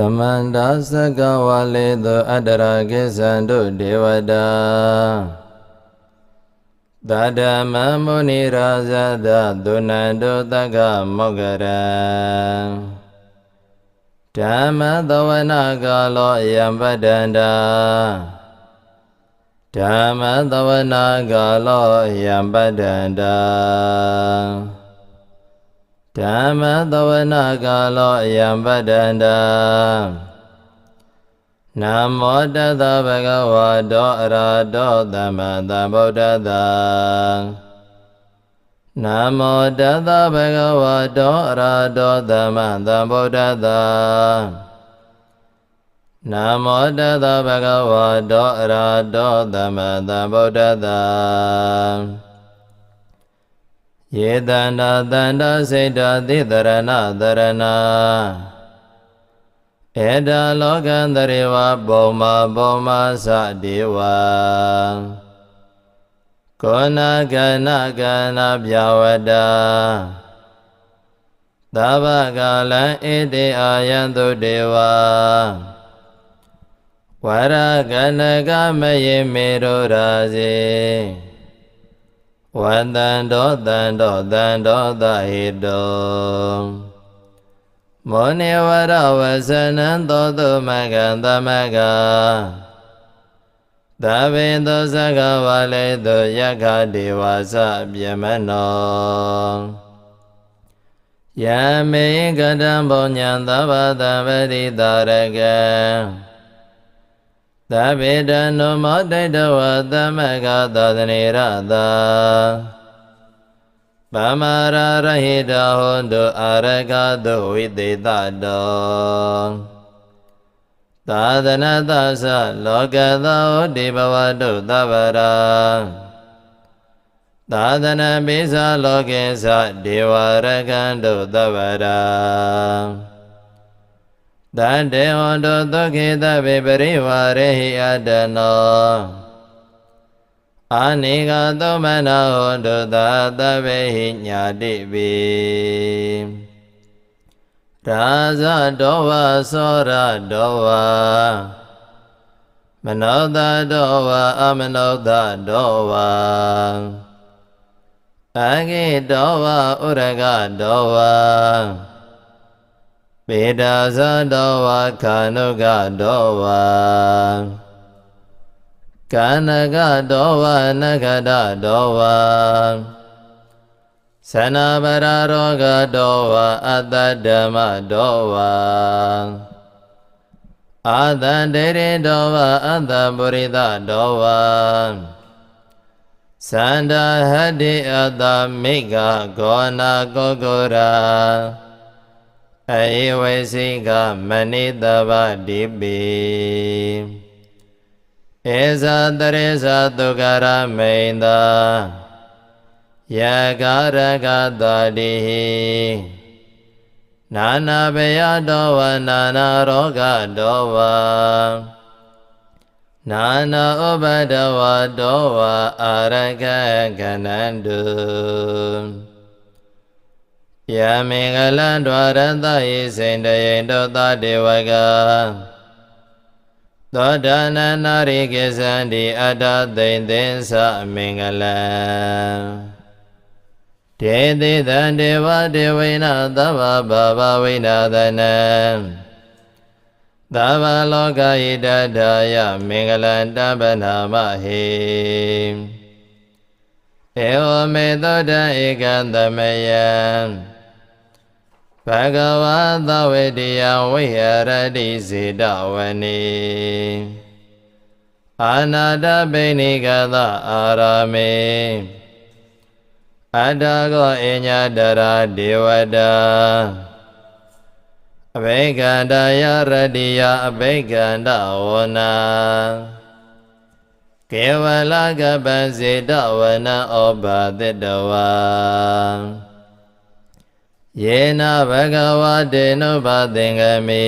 သမန္တာသကဝါလေသောအတ္တရာကိသံတို့ဒေဝတာသတ္တမမုနိရာဇသသုဏံတို့တက္ကမောက္ကရံဓမ္မသဝနာကာလောယံပတ္တန္တာဓမ္မသဝနာကာလောယံပတ္တန္တာ ဓမ္မသဝနာကာလောအယံပတ္တန္တာနမောတသဗ္ဗဂဝါတောအရာတောသမ္မာသမ္ဗုဒ္ဓတ္တနမောတသဗ္ဗဂဝါတောအရာတောသမ္မာသမ္ဗုဒ္ဓတ္တနမောတသဗ္ဗဂဝါတောအရာတောသမ္မာသမ္ဗုဒ္ဓတ္တ ယေတန္တာတန္တာစေတသိတရဏတရဏဧတလောကံတရေဝဘုံမာဘုံမာသဒေဝကောနာကနာကနာပြဝတသဗ္ဗကာလံဣတိအာယံတုဒေဝဝရကနကမယေမေရောရာဇေ ဝန္တံတောတံတောတံတောသဟိတောမောနေဝရဝဇနံသောတုမကံသမကသဗ္ဗေသောသကဝါလေသောယက္ခဒေဝသပြမနောယမေကတံဘောညာသဗ္ဗတံပတိတာရကံ သဗ္ဗေတနုမောတိတဝသမကသာသနေရတာပမရာရဟိတဟောတုအာရကတုဝိသေတတောသာသနသသလောကသောဒီဘဝတုသဗ္ဗရာသာသနပိသလောကေသဒေဝရကံတုသဗ္ဗရာ တန္တေဟောတောသုခေတဗေပရိဝရေဟိအတနောအာနိကသောမနာဟောတောသာသဗေဟိညာတိပိရာဇတောဝသောရတောဝမနောတတောဝအမနောတတောဝအဂိတောဝဥရကတောဝ ပေတာဇတောဝခာနုကတောဝကာနကတောဝနဂဒတောဝသနာပရရောဂတောဝအတ္တဓမ္မတောဝအာသန္တေရိတောဝအတ္တပုရိသတောဝသန္တာဟတိအတ္တမိဂဂောနာကောကိုရာ အေဝေစိကမဏိတဗတိပိဧဇာတရေဇာတုကရမိန်သာယဂရကတာတိနာနာဘယတောဝနာနာရောဂတောဝနာနာဥပဒဝတောဝအာရကကနန္တု ယမင်္ဂလံဒွါရတယေစိန်တယေတောသတေဝကသောတာနန္နာရိကေသံတိအတ္တသိန်သင်္သမင်္ဂလံတေတိတံဒေဝဒေဝိနသဗ္ဗဘာဝဝိနာသနံသဗ္ဗလောကဣတထာယမင်္ဂလံတပ္ပနာမဟိဧဝမေသောတံဧကံသမယံ ဘဂဝါသဝေတယဝိဟရတိစေတဝနေအာနာတပိဏိကသအာရမေအတ္တကောအညတရာဒေဝတာအဘိကန္တယရတိယအဘိကန္တဝနာကေဝလကပံစေတဝနဩဘာတတဝါ ယေနဘဂဝတေနုဘသင်္ကမိ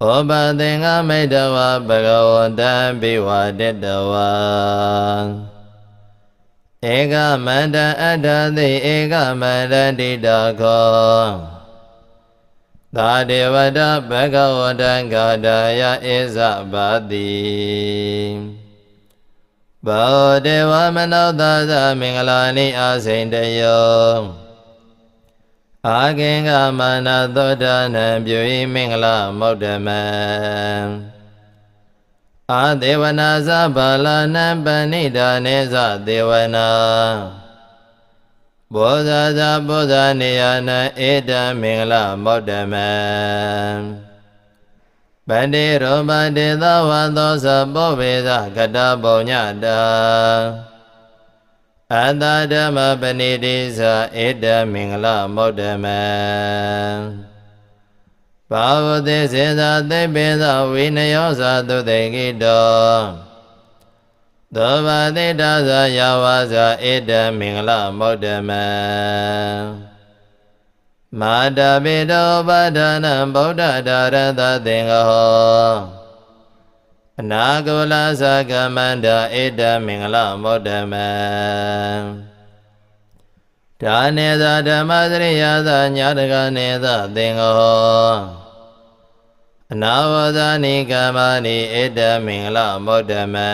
ဩဘသင်္ကမိတဝဘဂဝတံဘိဝတတဝါဧကမန္တအတ္တသိဧကမန္တတိတခောသသာဒေဝတဘဂဝတံဂါဒာယဧဇဘာတိဘောဒေဝမနောသာသမင်္ဂလာနိအာစိန်တယော အာကင်္ဂမနာသောတာနံပြုဤမင်္ဂလာမௌဒ္ဓမံအာဒေဝနာသဘာလနံပဏိဒါနေသဒေဝနာဘောဇာသာဘောဇာနေယနာဧတံမင်္ဂလာမောတ္တမံဗန္တိရောမတေသဝသောသဘောဝေသကတပုံညတာ အတ္တဓမ္မပဏိတိသဧတံမင်္ဂလာမောတ္တမံဘာဝတိစေသာသိပေသဝိနယောသာသုတေကိတောသောဘာတိတသယဝါဇာဧတမင်္ဂလမௌတ္တမံမာတပိတောပါဒနာဗုဒ္ဓဒါရသသင်္ဃဟော အနာကုလသကမန္တဧတမင်္ဂလမௌတ္တမံဒါနေသာဓမ္မစရိယသာညာတကနေသာသင်္ဃဟောအနာဝဇာနိကမနိဧတမင်္ဂလမောဒ္ဓမံ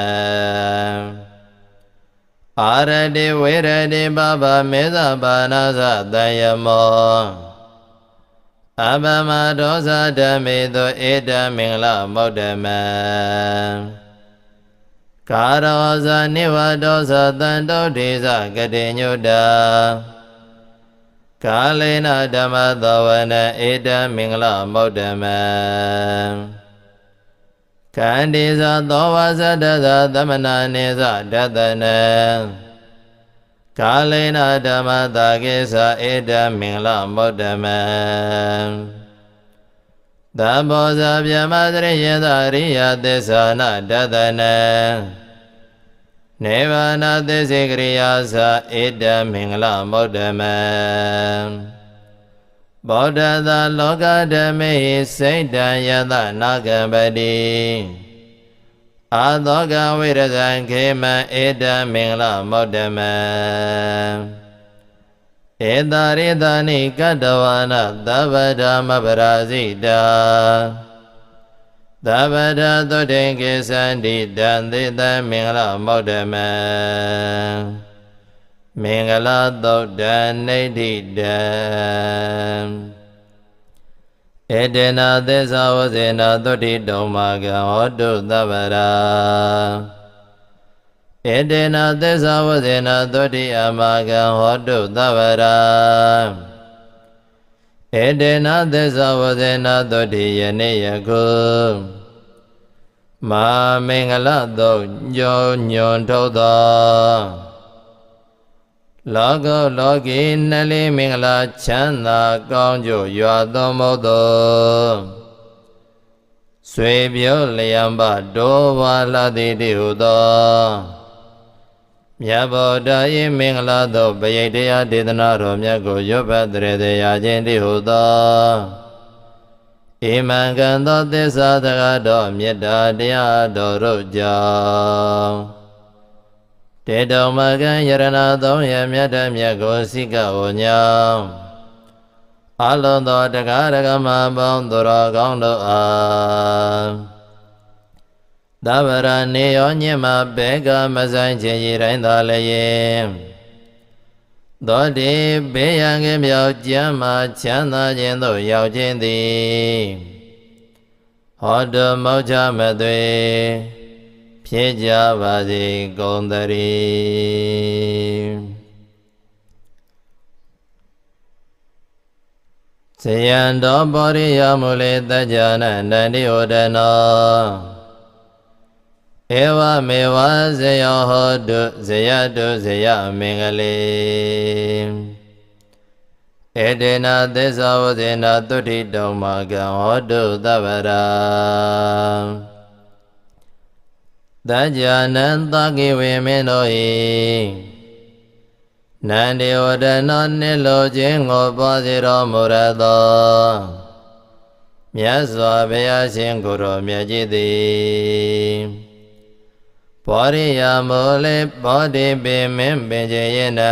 အာရတိဝေရတိပပမေသပါဏသတယမော အဘမဒောဇဓမေသောဧတမင်္ဂလမောဒ္ဓမံကာရောဇနိဝဒောဇတန်တောဒေဇကတိညုတာကာလေနဓမ္မသောဝနဧတံမင်္ဂလမௌတ္တမံခန္တိဇသောဝဇတသသမနာနေဇဒတနံ ကာလေနဓမ္မသာကေသဧတံမင်္ဂလမௌတ္တမံသဘောဇဗျမတရိယသရိယသစ္စာနဒတနံနေဗာနာသစ္စေကရိယာသဧတမင်္ဂလမௌဒ္ဓမံဘောဓသာလောကဓမေစိတ်တံယတနာဂံပတိ အာသောကဝိရဇံခေမံဧတမင်္ဂလမௌဒ္ဓမံဧတာရိသနိကတ္တဝနာသဗ္ဗဓမ္မပရာဇိတာသဗ္ဗတသုတေကိသန္တိတံသေတမင်္ဂလမောဒ္ဓမံမင်္ဂလသုတ်တံနေဋ္ဌိတံ ဧတေနသစ္စာဝဇေနသုတိတုံမာကဟောတုသဗ္ဗရာဧတေနသစ္စာဝဇေနသုတိအမကဟောတုသဗ္ဗရာဧတေနသစ္စာဝဇေနသုတိယနေ့ယခုမာမင်္ဂလသောညောညွန်ထုတ်သော လောကလောကီနှလေးမင်္ဂလာချမ်းသာကောင်းကျို့ရွာသောမဟုတ်သောဆွေပြောလျံပတောဘာလာတိတိဟုသောမြတ်ဗုဒ္ဓ၏မင်္ဂလာသောဗယိတရားဒေသနာတော်မြတ်ကိုရွတ်ပတ်တရေတရားခြင်းတိဟုသောဧမံကံသောသစ္စာတကားတော်မေတ္တာတရားတော်တို့ကြောင့် တေတောမကံယရဏသုံးရမြတ်တမြတ်ကိုစိကဝညောင်းအလုံးသောတကားရကမပေါင်းသူတော်ကောင်းတို့အားသဗ္ဗရနေယောညင်မဘေကမဆိုင်ခြင်းရတိုင်းသာလည်းသောတိဘေးရန်ကင်းမြောက်ကျမ်းမာချမ်းသာခြင်းသို့ရောက်ခြင်းသည်ဟောတမောချမသွေ ဖြစ်ကြပါစေကုန်သတည်းဇယံတော်ပောရိယမူလေတကြနန္တန္တိဟောတနောဧဝမေဝဇယောဟောတုဇယတုဇယမင်္ဂလေဧတေနသစ္စာဝဇေနသုတိတောမကံဟောတုသဗ္ဗရာ တကြနံသကိဝေမင်းတို့ဤနန္ဒီဝဒနောနိလိုခြင်းကိုပွားစေတော်မူရသောမြတ်စွာဘုရားရှင်ကိုယ်တော်မြတ်ကြီးသည်ဘောရိယာမောလေဘောဓိပေမင်းပင်ကျေရင်၌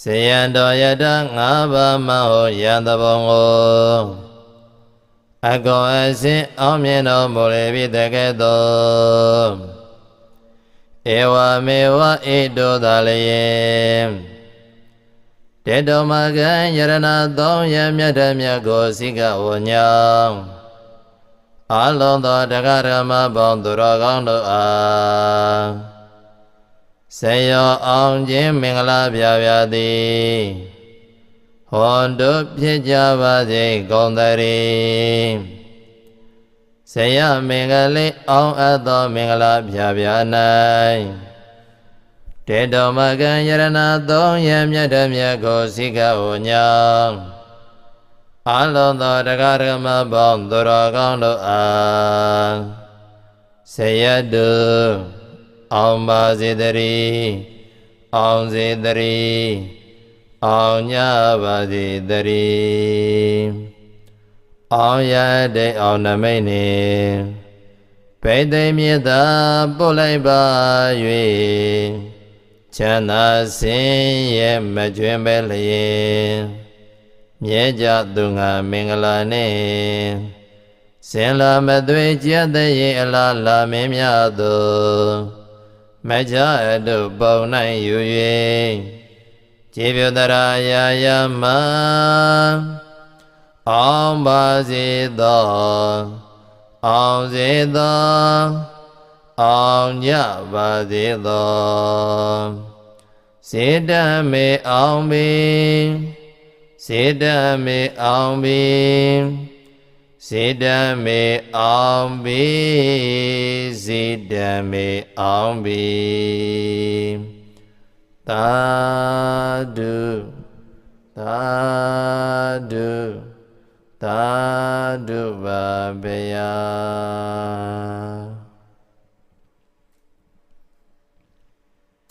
စေယံတော်ယတငါးပါးမဟုတ်ယံတဘုံကို အကောအစင်အောင်မြင်တော်မူလေပြီတကဲ့သို့ဧဝမေဝဣတောသာလျင်တေတောမကံယရဏသုံးရမြတ်တမြတ်ကိုစိကဝညောင်းအလုံးသောတရားဓမ္မပေါင်းသူတော်ကောင်းတို့အားဆေယောအောင်ခြင်းမင်္ဂလာပြပြသည် ဟွန်တို့ဖြစ်ကြပါစေကုန်သတည်းဆေယမင်္ဂလိအောင်အပ်သောမင်္ဂလာပြပြ၌တေတောမကံယရဏသုံးရမြတ်တမြတ်ကိုစိကဝညောင်းအလုံးသောတရားဓမ္မပေါင်းသူတော်ကောင်းတို့အားဆေယတုအောင်ပါစေတည်းအောင်စေတည်း အောင်ညပါစေတည်းအောင်ရတဲ့အောင်နမိတ်နေပိသိမြတ်သာပို့လိုက်ပါ၍ချမ်းသာစင်ရဲ့မကျွင်းပဲလျင်မြဲကြသူငါမင်္ဂလာနဲ့စင်လာမသွေကြက်တဲ့ရေအလားလာမင်းများသူမကြအတုပုံနိုင်ယူ၍ ခြေပြတရာယာယမအောင်ပါစေသောအောင်စေသောအောင်ကြပါစေသောစေတမေအောင်ပေစေတမေအောင်ပေစေတမေအောင်ပေစေတမေအောင်ပေသာ ဓုသာဓုသာဓုပါဗျာ